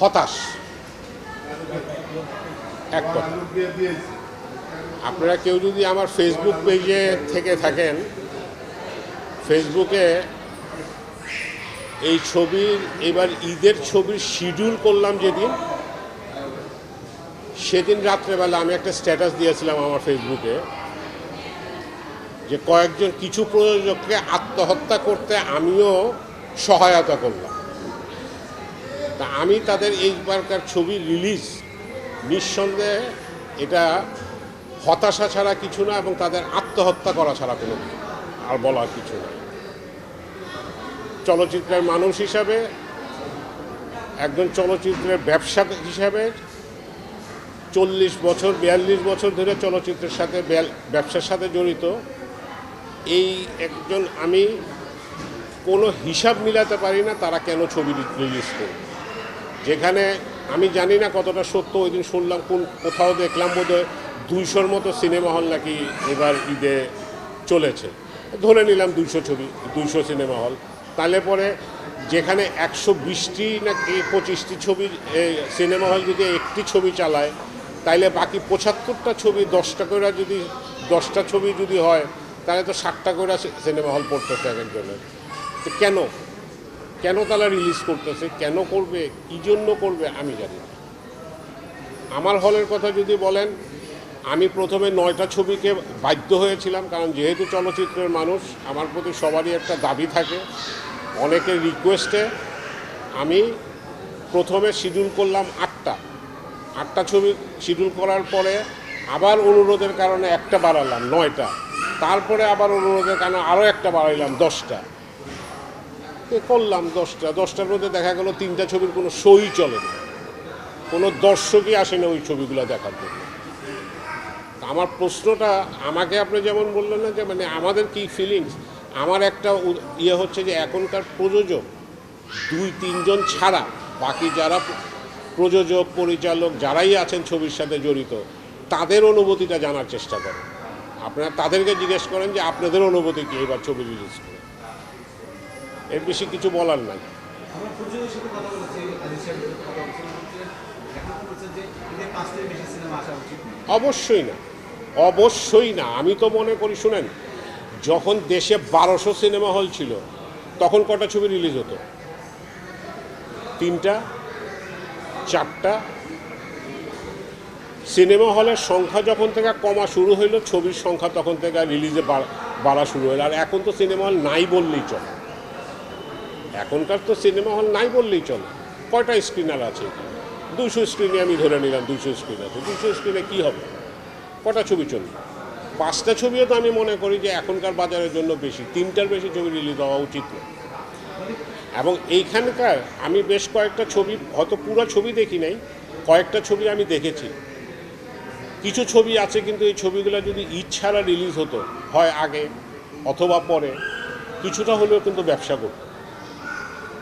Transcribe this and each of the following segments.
হতাশ। এক আপনারা কেউ যদি আমার ফেসবুক পেজে থেকে থাকেন ফেসবুকে এই ছবির, এবার ঈদের ছবির শিডিউল করলাম যেদিন, সেদিন রাত্রেবেলা আমি একটা স্ট্যাটাস দিয়েছিলাম আমার ফেসবুকে যে কয়েকজন কিছু প্রযোজককে আত্মহত্যা করতে আমিও সহায়তা করলাম। তা আমি তাদের এইবারকার ছবি রিলিজ নিঃসন্দেহে এটা হতাশা ছাড়া কিছু না এবং তাদের আত্মহত্যা করা ছাড়া কোনো আর বলার কিছু না। চলচ্চিত্রের মানুষ হিসাবে, একজন চলচ্চিত্রের ব্যবসা হিসাবে চল্লিশ বছর, বিয়াল্লিশ বছর ধরে চলচ্চিত্রের সাথে ব্যবসার সাথে জড়িত। এই একজন আমি কোনো হিসাব মিলাতে পারি না তারা কেন ছবি রিলিজ করবে। যেখানে আমি জানি না কতটা সত্য, ওই দিন শুনলাম কোন কোথাও দেখলাম বোধহয় দুইশোর মতো সিনেমা হল নাকি এবার ঈদে চলেছে। ধরে নিলাম দুইশো ছবি, দুইশো সিনেমা হল। তাহলে পরে যেখানে একশো বিশটি নাকি পঁচিশটি ছবি সিনেমা হল যদি একটি ছবি চালায় তাইলে বাকি পঁচাত্তরটা ছবি দশটা করে যদি, দশটা ছবি যদি হয়, তাহলে তো ষাটটা করে সিনেমা হল পড়তেছে এক একজনের। তো কেন? কেন তারা রিলিজ করতেছে, কেন করবে, কী জন্য করবে, আমি জানি না। আমার হলের কথা যদি বলেন, আমি প্রথমে নয়টা ছবিকে বাধ্য হয়েছিলাম, কারণ যেহেতু চলচ্চিত্রের মানুষ, আমার প্রতি সবারই একটা দাবি থাকে, অনেকের রিকোয়েস্টে আমি প্রথমে শিডিউল করলাম আটটা। আটটা ছবি শিডিউল করার পরে আবার অনুরোধের কারণে একটা বাড়ালাম, নয়টা। তারপরে আবার অনুরোধের কারণে আরও একটা বাড়াইলাম, দশটা। করলাম দশটা? দশটার মধ্যে দেখা গেল তিনটা ছবির কোনো শোই চলে না। কোনো দর্শকই আসে না ওই ছবিগুলো দেখার জন্য। আমার প্রশ্নটা, আমাকে আপনি যেমন বললেন না যে মানে আমাদের কি ফিলিংস আমার একটা ইয়ে হচ্ছে যে, এখনকার প্রযোজক দুই, তিনজন ছাড়া বাকি যারা প্রযোজক, পরিচালক যারাই আছেন ছবির সাথে জড়িত, তাদের অনুভূতিটা জানার চেষ্টা করেন। আপনারা তাদেরকে জিজ্ঞেস করেন যে, আপনাদের অনুভূতি কি? এবার ছবি রিলিজ করে এর বেশি কিছু বলার নাই। অবশ্যই না অবশ্যই না। আমি তো মনে করি শুনেন যখন দেশে বারোশো সিনেমা হল ছিল তখন কটা ছবি রিলিজ হতো? তিনটা চারটা। সিনেমা হলের সংখ্যা যখন থেকে কমা শুরু হইল ছবির সংখ্যা তখন থেকে রিলিজে বাড়া শুরু হলো আর এখন তো সিনেমা হল নাই বললেই চলে। এখনকার তো সিনেমা হল নাই বললেই চলে। কয়টা স্ক্রিনার আছে দুশো স্ক্রিনে আমি ধরে নিলাম, দুশো স্ক্রিন আছে। দুশো স্ক্রিনে কী হবে? কটা ছবি চলবে? পাঁচটা ছবিও তো আমি মনে করি যে এখনকার বাজারের জন্য বেশি। তিনটার বেশি ছবি রিলিজ হওয়া উচিত না এবং এইখানকার আমি বেশ কয়েকটা ছবি, হয়তো পুরো ছবি দেখি নাই, কয়েকটা ছবি আমি দেখেছি। কিছু ছবি আছে কিন্তু এই ছবিগুলো যদি ছাড়া রিলিজ হতো, হয় আগে অথবা পরে, কিছুটা হলেও কিন্তু ব্যবসা করতো।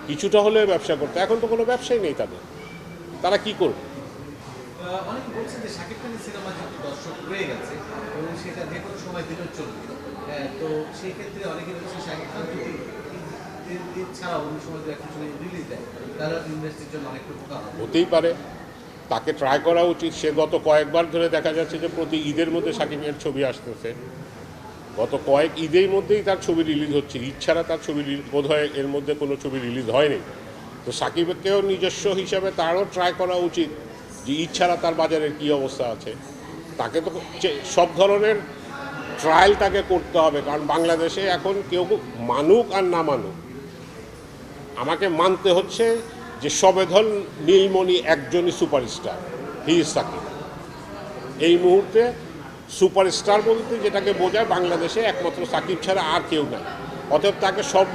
কিছুটা হলে ব্যবসা করতো। এখন তো কোনো ব্যবসাই নেই তাদের। তারা কি করবে? অনেকে বলছেন যে শাকিব খানের সিনেমা যেহেতু দর্শক রয়ে গেছে এবং সেটা যে কোনো সময় দিনের চলবে। তো সেই ক্ষেত্রে অনেকে বলছে শাকিব খান যদি ঈদ- ঈদ- ঈদ ছাড়াও অন্য সময় যদি একটা ছবি রিলিজ দেয় তাহলে ইন্ডাস্ট্রির জন্য অনেক উপকার হতেই পারে। তাকে ট্রাই করা উচিত। সে গত কয়েকবার ধরে দেখা যাচ্ছে যে প্রতি ঈদের মধ্যে সাকিবের ছবি আসতেছে। গত কয়েক ঈদের মধ্যেই তার ছবি রিলিজ হচ্ছে। ঈদ ছাড়া তার ছবি বোধ হয় এর মধ্যে কোনো ছবি রিলিজ হয়নি। তো সাকিবকেও নিজস্ব হিসাবে তারও ট্রাই করা উচিত যে ঈদ ছাড়া তার বাজারের কী অবস্থা আছে। তাকে তো সব ধরনের ট্রায়াল তাকে করতে হবে, কারণ বাংলাদেশে এখন কেউ মানুক আর না মানুক। আমাকে মানতে হচ্ছে যে সবেধন নীলমণি একজনই সুপারস্টার হি ইজ সাকিব। এই মুহূর্তে সুপারস্টার বলতে যেটাকে বোঝায়, বাংলাদেশে একমাত্র সাকিব ছাড়া আর কেউ নাই। অতএব তাকে সব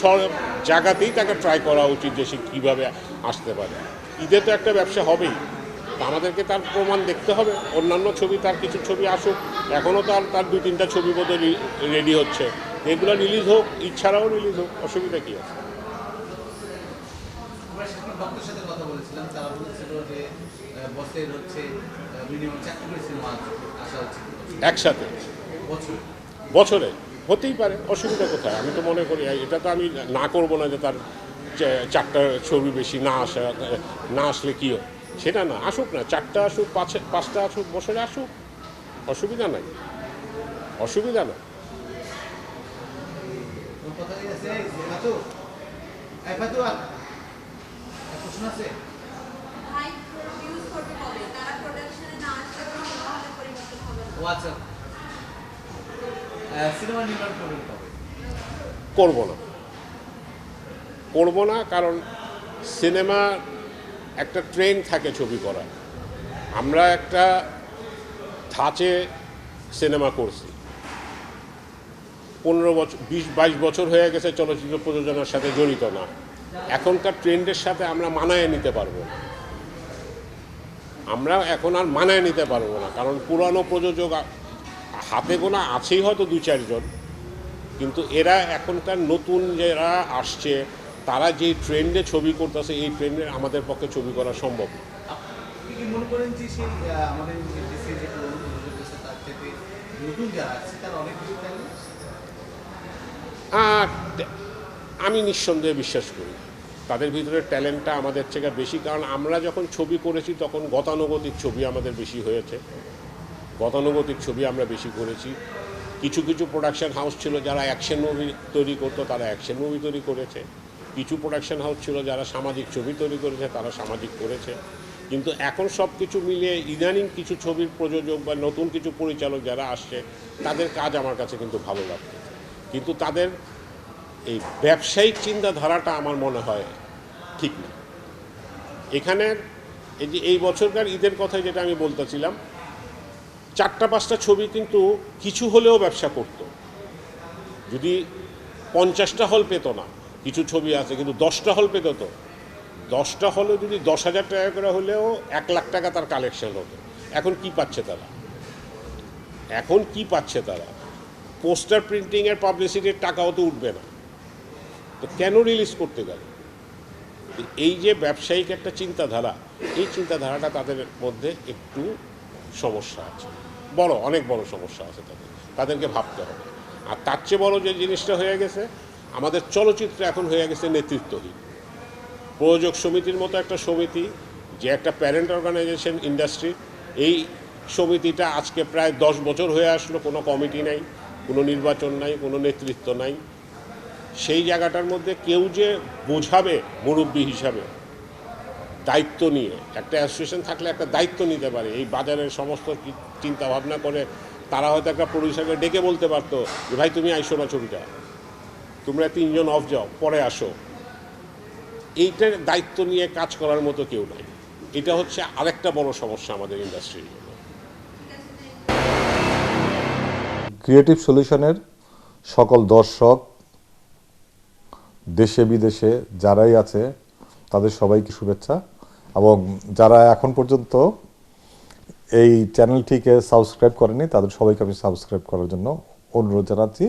সব জায়গাতেই তাকে ট্রাই করা উচিত যে সে কীভাবে আসতে পারে। ঈদে তো একটা ব্যবসা হবেই। আমাদেরকে তার প্রমাণ দেখতে হবে। অন্যান্য ছবি, তার কিছু ছবি আসুক। এখনও তার তার দু তিনটা ছবি বোধ রেডি হচ্ছে। এগুলো রিলিজ হোক ইচ্ছারাও রিলিজ হোক, অসুবিধা কী আছে? আমরা শাকিব ভক্তের সাথে কথা বলেছিলাম। তারা বলেছিল যে আহ, হচ্ছে মিনিমাম চারটি করে আসা উচিত। একসাথে? বছরে। হতেই পারে অসুবিধা কোথায়? আমি তো মনে করি এটা তো আমি না করব না যে তার চারটা ছবি বেশি না আসা না আসলে কি? সেটা না আসুক না চারটা আসুক পাঁচ পাঁচটা আসুক বছরে আসুক অসুবিধা নাই। অসুবিধা না। কথা ঠিক আছে এই যে ফাতু এই ফাতু আর আর প্রশ্ন আছে ও আচ্ছা। সিনেমা নির্মাণ করবেন কবে? করব না। করব না কারণ সিনেমা একটা ট্রেন থাকে ছবি করা আমরা একটা ধাঁচে সিনেমা করছি। পনেরো বছর বিশ বাইশ বছর হয়ে গেছে চলচ্চিত্র প্রযোজনার সাথে জড়িত না। এখনকার ট্রেন্ডের সাথে আমরা মানায় নিতে পারব না আমরা এখন আর মানায় নিতে পারব না কারণ পুরানো প্রযোজক হাতে গোনা আছেই হয়তো দু চারজন কিন্তু এরা এখনকার নতুন যারা আসছে তারা যে ট্রেন্ডে ছবি করতেছে এই ট্রেন্ডে আমাদের পক্ষে ছবি করা সম্ভব না। মনে নতুন যারা আছে তারা অনেক আমি নিঃসন্দেহে বিশ্বাস করি। তাদের ভিতরে ট্যালেন্টটা আমাদের থেকে বেশি, কারণ আমরা যখন ছবি করেছি তখন গতানুগতিক ছবি আমাদের বেশি হয়েছে। গতানুগতিক ছবি আমরা বেশি করেছি। কিছু কিছু প্রোডাকশন হাউস ছিল যারা অ্যাকশন মুভি তৈরি করতো, তারা অ্যাকশন মুভি তৈরি করেছে। কিছু প্রোডাকশন হাউস ছিল যারা সামাজিক ছবি তৈরি করেছে, তারা সামাজিক করেছে। কিন্তু এখন সব কিছু মিলিয়ে ইদানিং কিছু ছবির প্রযোজক বা নতুন কিছু পরিচালক যারা আসছে, তাদের কাজ আমার কাছে কিন্তু ভালো লাগছে। কিন্তু তাদের এই ব্যবসায়িক চিন্তাধারাটা আমার মনে হয় ঠিক না। এখানে এই যে এই বছরকার ঈদের কথাই যেটা আমি বলতেছিলাম, চারটা পাঁচটা ছবি কিন্তু কিছু হলেও ব্যবসা করতো। যদি পঞ্চাশটা হল পেত না, কিছু ছবি আছে কিন্তু দশটা হল পেত তো। দশটা হলে যদি দশ হাজার টাকা করে হলেও এক লাখ টাকা তার কালেকশন হতো। এখন কি পাচ্ছে তারা? এখন কি পাচ্ছে তারা? পোস্টার প্রিন্টিংয়ের পাবলিসিটির টাকাও তো উঠবে না। তো কেন রিলিজ করতে গেল? এই যে ব্যবসায়িক একটা চিন্তাধারা, এই চিন্তাধারাটা তাদের মধ্যে একটু সমস্যা আছে। বড়, অনেক বড় সমস্যা আছে তাদের। তাদেরকে ভাবতে হবে। আর তার চেয়ে বড় যে জিনিসটা হয়ে গেছে, আমাদের চলচ্চিত্র এখন হয়ে গেছে নেতৃত্বহীন। প্রযোজক সমিতির মতো একটা সমিতি, যে একটা প্যারেন্ট অর্গানাইজেশন ইন্ডাস্ট্রি এই সমিতিটা আজকে প্রায় দশ বছর হয়ে আসলো। কোনো কমিটি নাই, কোনো নির্বাচন নাই, কোনো নেতৃত্ব নাই। সেই জায়গাটার মধ্যে কেউ যে বোঝাবে মুরব্বী হিসাবে দায়িত্ব নিয়ে, একটা অ্যাসোসিয়েশন থাকলে একটা দায়িত্ব নিতে পারে, এই বাজারের সমস্ত চিন্তা ভাবনা করে তারা হয়তো একটা প্রডিউসারকে ডেকে বলতে পারতো যে, ভাই, তুমি আইসো না ছবিটা, তোমরা তিনজন অফ যাও, পরে আসো। এইটার দায়িত্ব নিয়ে কাজ করার মতো কেউ নাই। এটা হচ্ছে আরেকটা বড় সমস্যা আমাদের ইন্ডাস্ট্রির ক্রিয়েটিভ সলিউশনের সকল দর্শক দেশে, বিদেশে যারাই আছে, তাদের সবাইকে শুভেচ্ছা। এবং যারা এখন পর্যন্ত এই চ্যানেলটিকে সাবস্ক্রাইব করেনি, তাদের সবাইকে আমি সাবস্ক্রাইব করার জন্য অনুরোধ জানাচ্ছি।